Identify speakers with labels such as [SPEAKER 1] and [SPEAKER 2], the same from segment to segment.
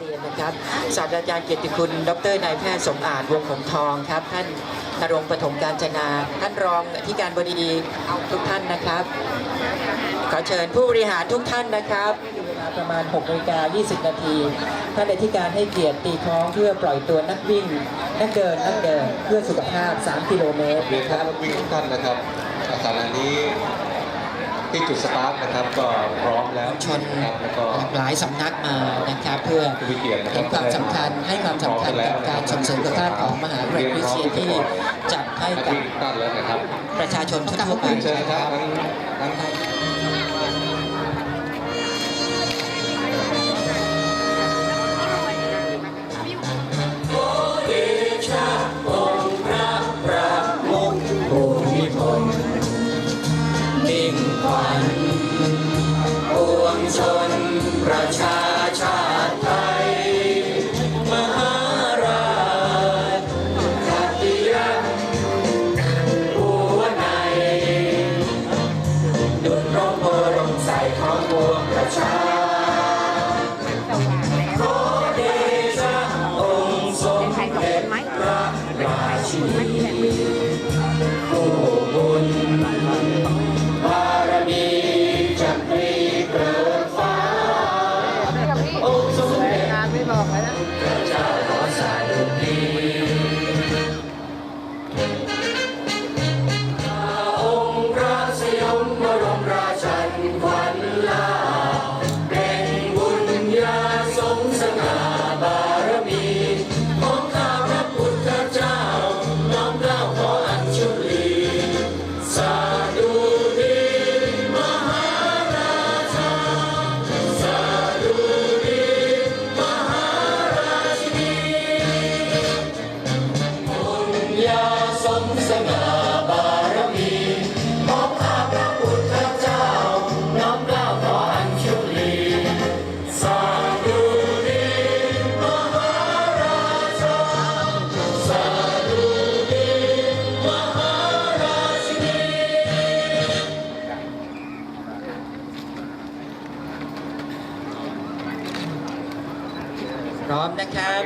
[SPEAKER 1] เรียนนะครับศาสตราจารย์เกียรติคุณ ดรนายแพทย์สมอาจวงผมทองครับท่านนรงปฐมการจนา ท่านรองที่การบดี ทุกท่านนะครับ ขอเชิญผู้บริหารทุกท่านนะครับเวลาประมาณ6นาฬิกา20 นาที ท่านอธิการให้เกียรติตีท้องเพื่อปล่อยตัวนักวิ่ง นักเดินนักเดินเพื่อสุขภาพ 3 กิโลเมตร
[SPEAKER 2] เรียน
[SPEAKER 1] ครับ
[SPEAKER 2] นักวิ่งทุกท่านนะครับขณะนี้ ที่จุดสตาร์ทนะครับก็พร้อมแล้ว
[SPEAKER 1] ชน
[SPEAKER 2] นะครับแล้วก็
[SPEAKER 1] หลายสำนักมานะครับเพื่อ
[SPEAKER 2] ผู้มีเกียรตินะค
[SPEAKER 1] เห็
[SPEAKER 2] รับ
[SPEAKER 1] นความสำคัญให้ความสำคัญกับการส่งเสริมสุขภาพของมหาวิทยาลัยคริสเตียนที่จัดให้
[SPEAKER 2] นัก
[SPEAKER 1] กับ
[SPEAKER 2] วิ่งทุกท่านแล้วนะครับ
[SPEAKER 1] ประชาชนทั่วๆไป
[SPEAKER 2] เรียนเชิญ
[SPEAKER 1] นะ
[SPEAKER 2] ค
[SPEAKER 1] ค
[SPEAKER 2] รั
[SPEAKER 1] รั
[SPEAKER 2] บบ ทั้งทั้ง
[SPEAKER 1] พร้อม
[SPEAKER 3] นะ
[SPEAKER 1] ครับ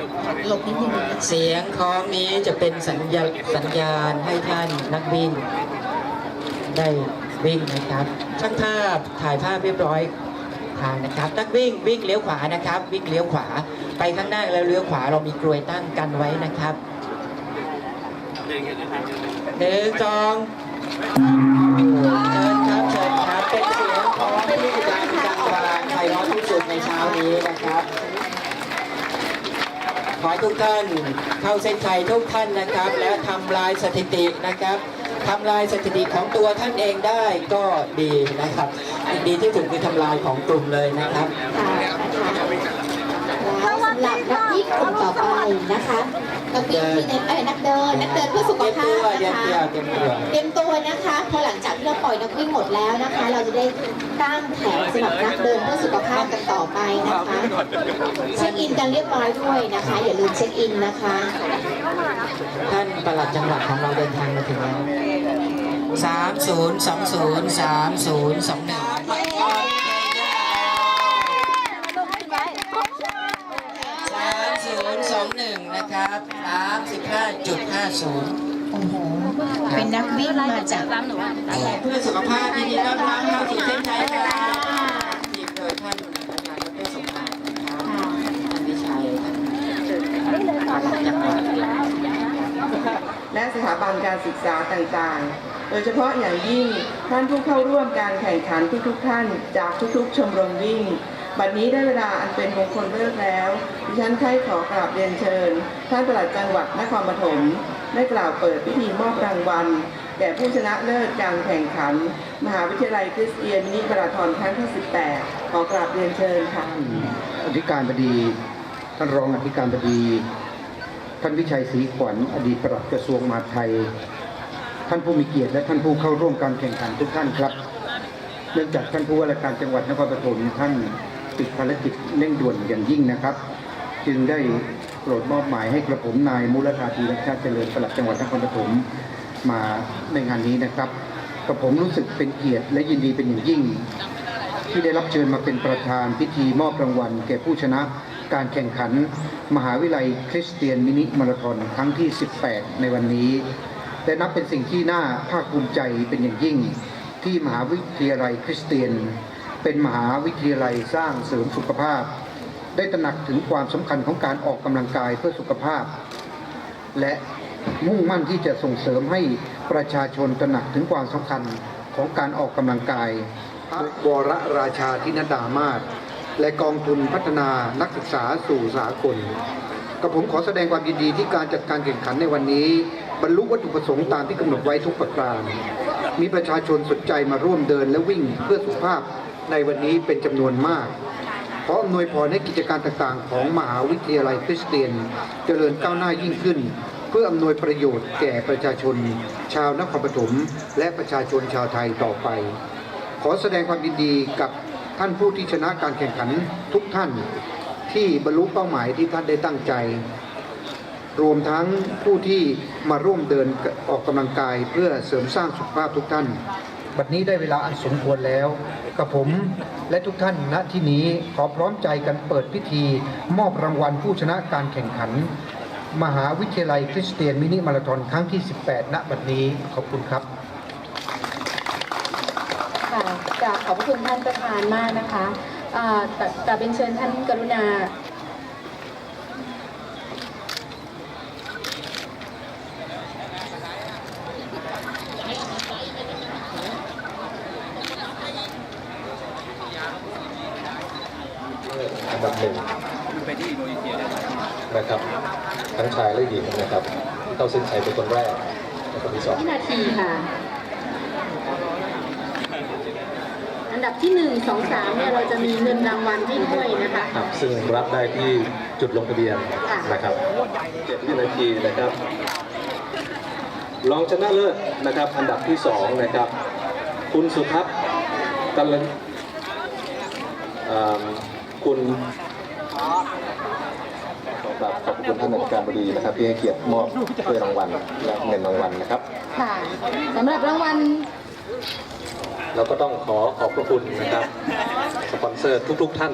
[SPEAKER 1] หลบ
[SPEAKER 3] นิดนึง
[SPEAKER 1] เสียงของนี้จะเป็นสัญญาสัญญาณให้ท่านนักวิ่งได้วิ่งนะครับช่างภาพถ่ายภาพเรียบร้อยทางนะครับนักวิ่งวิ่งเลี้ยวขวานะครับ วิ่งเลี้ยวขวาไปข้างหน้าแล้วเลี้ยวขวาเรามีกลวยตั้งกันไว้นะครับหนึ่งสองเชิญครับเชิญครับเป็นเสียงของที่ดังกังวานไพเราะที่สุดในเช้านี้นะครับ ขอให้ทุกท่านเข้าเส้นชัยทุกท่านนะครับ และทำลายสถิตินะครับทำลายสถิติของตัวท่านเองได้ก็ดีนะครับ ดีที่สุดคือทำลายของกลุ่มเลยนะครับ
[SPEAKER 4] กวิ่งกลุ่มต่อไปนะคะนักวิ่งที่เน้นเอ้ยนักเดินนักเดินเพื่อสุข
[SPEAKER 1] เตรียม
[SPEAKER 4] ภา
[SPEAKER 1] ตัว
[SPEAKER 4] พ
[SPEAKER 1] เตรีย
[SPEAKER 4] นะ
[SPEAKER 1] ม
[SPEAKER 4] คะ
[SPEAKER 1] ตัวเตรียมตัว
[SPEAKER 4] เตรียมตัวนะคะพอหลังจากที่เราปล่อยนักวิ่งหมดแล้วนะคะ เราจะได้ตั้งแผนสำหรับนักเดินเพื่อสุขภาพกันต่อไปนะคะเช็คอินกันเรียบร้อยด้วยนะคะ อย่าลืมเช็คอินนะคะ
[SPEAKER 1] ท่านประหลัดจังหวัดของเราเดินทางมาถึงแล้วสามศูนย์สองศูนย์สามศูนย์สองหนึ่งสามศูนย์สองหนึ่งนะ ครับสามสิบห้าจุดห้าศูนย์
[SPEAKER 4] โอ้โห เป็นนักวิ่งมาจาก
[SPEAKER 1] เพื่อสุขภาพยินดีต้อนรับเข้าสู่เส้นชัยครับทีมโดยท่านอาจารย์ดรสมภารนะครับท่านวิชัยท่านปลัดจังหวัด
[SPEAKER 3] และสถาบันการศึกษาต่างๆ โดยเฉพาะอย่างยิ่งท่านผู้เข้าร่วมการแข่งขันทุกๆท่านจากทุกๆ ชมรมวิ่ง บัดนี้ได้เวลาอันเป็นมงคลเลิกแล้ว ดิฉันใคร่ขอกราบเรียนเชิญ ท่านปลัดจังหวัดนครปฐมได้กล่าวเปิดพิธีมอบรางวัลแก่ผู้ชนะเลิศการแข่งขัน มหาวิทยาลัยคริสเตียนมินิมาราธอนครั้งที่ 18 ขอกราบเรียนเชิญค่ะ
[SPEAKER 5] อธิการบดี ท่านรองอธิการบดี ท่านวิชัยศรีขวัญ อดีตปลัดกระทรวงมหาดไทย ท่านผู้มีเกียรติและท่านผู้เข้าร่วมการแข่งขันทุกท่านครับ เนื่องจากท่านผู้ว่าราชการจังหวัดนครปฐมท่าน ติดภารกิจเร่งด่วนอย่างยิ่งนะครับ จึงได้โปรดมอบหมายให้กระผมนายมูลธาธีรัชชาติเจริญปลัดจังหวัดนครปฐมมาในงานนี้นะครับกระผมรู้สึกเป็นเกียรติและยินดีเป็นอย่างยิ่ง ที่ได้รับเชิญมาเป็นประธานพิธีมอบรางวัล แก่ผู้ชนะการแข่งขัน มหาวิทยาลัยคริสเตียนมินิมาราธอนครั้งที่ 18 ในวันนี้และนับเป็นสิ่งที่น่าภาคภูมิใจเป็นอย่างยิ่ง ที่มหาวิทยาลัยคริสเตียน เป็นมหาวิทยาลัยสร้างเสริมสุขภาพ ได้ตระหนักถึงความสำคัญของการออกกำลังกายเพื่อสุขภาพ และมุ่งมั่นที่จะส่งเสริมให้ประชาชนตระหนักถึงความสำคัญของการออกกำลังกายพระวรราชาธินดามาศและกองทุนพัฒนานักศึกษาสู่สากลกับผมขอแสดงความยินดีที่การจัดการแข่งขันในวันนี้ บรรลุวัตถุประสงค์ตามที่กำหนดไว้ทุกประการ มีประชาชนสนใจมาร่วมเดินและวิ่งเพื่อสุขภาพ ในวันนี้เป็นจำนวนมากขออำนวยพรให้กิจการต่างๆ ของมหาวิทยาลัยคริสเตียน เจริญก้าวหน้ายิ่งขึ้น เพื่ออำนวยประโยชน์แก่ประชาชน ชาวนครปฐมและประชาชนชาวไทยต่อไป ขอแสดงความยินดีกับท่านผู้ที่ชนะการแข่งขันทุกท่าน ที่บรรลุเป้าหมายที่ท่านได้ตั้งใจ รวมทั้งผู้ที่มาร่วมเดินออกกำลังกายเพื่อเสริมสร้างสุขภาพทุกท่าน บัดนี้ได้เวลาอันสมควรแล้วกับผมและทุกท่านณที่นี้ขอพร้อมใจกันเปิดพิธี มอบรางวัลผู้ชนะการแข่งขัน มหาวิทยาลัยคริสเตียนมินิมาราธอนครั้งที่ 18 ณ บัดนี้ขอบคุณครับ
[SPEAKER 6] ค่ะกราบขอบพระคุณท่านประธานมากนะคะแต่แต่เป็นเชิญท่านกรุณา
[SPEAKER 2] นดับหนึ่งนะครับ ทั้งชายและหญิงนะครับที่เข้าเส้นชัยเป็นคนแรกและคนที่สอง
[SPEAKER 6] วินาทีค่ะ อันดับที่หนึ่งสองสามเนี่ยเราจะมีเงินรางวัลให้ด้วยนะคะ
[SPEAKER 2] ครับซึ่งรับได้ที่จุดลงทะเบียน
[SPEAKER 6] ค่ะ
[SPEAKER 2] นะครับเจ็ดวินาทีนะครับรองชนะเลิศนะครับ อันดับที่สองนะครับ คุณสุทัศน์กัลยเอ่อคุณ ครับขอบคุณท่านอธิการบดีนะครับที่ให้เกียรติมอบถ้วยรางวัลและเงินรางวัลนะครับ
[SPEAKER 6] ค่ะสำหรับรางวัล
[SPEAKER 2] เราก็ต้องขอขอบพระคุณนะครับ สปอนเซอร์ทุก ๆ ท่าน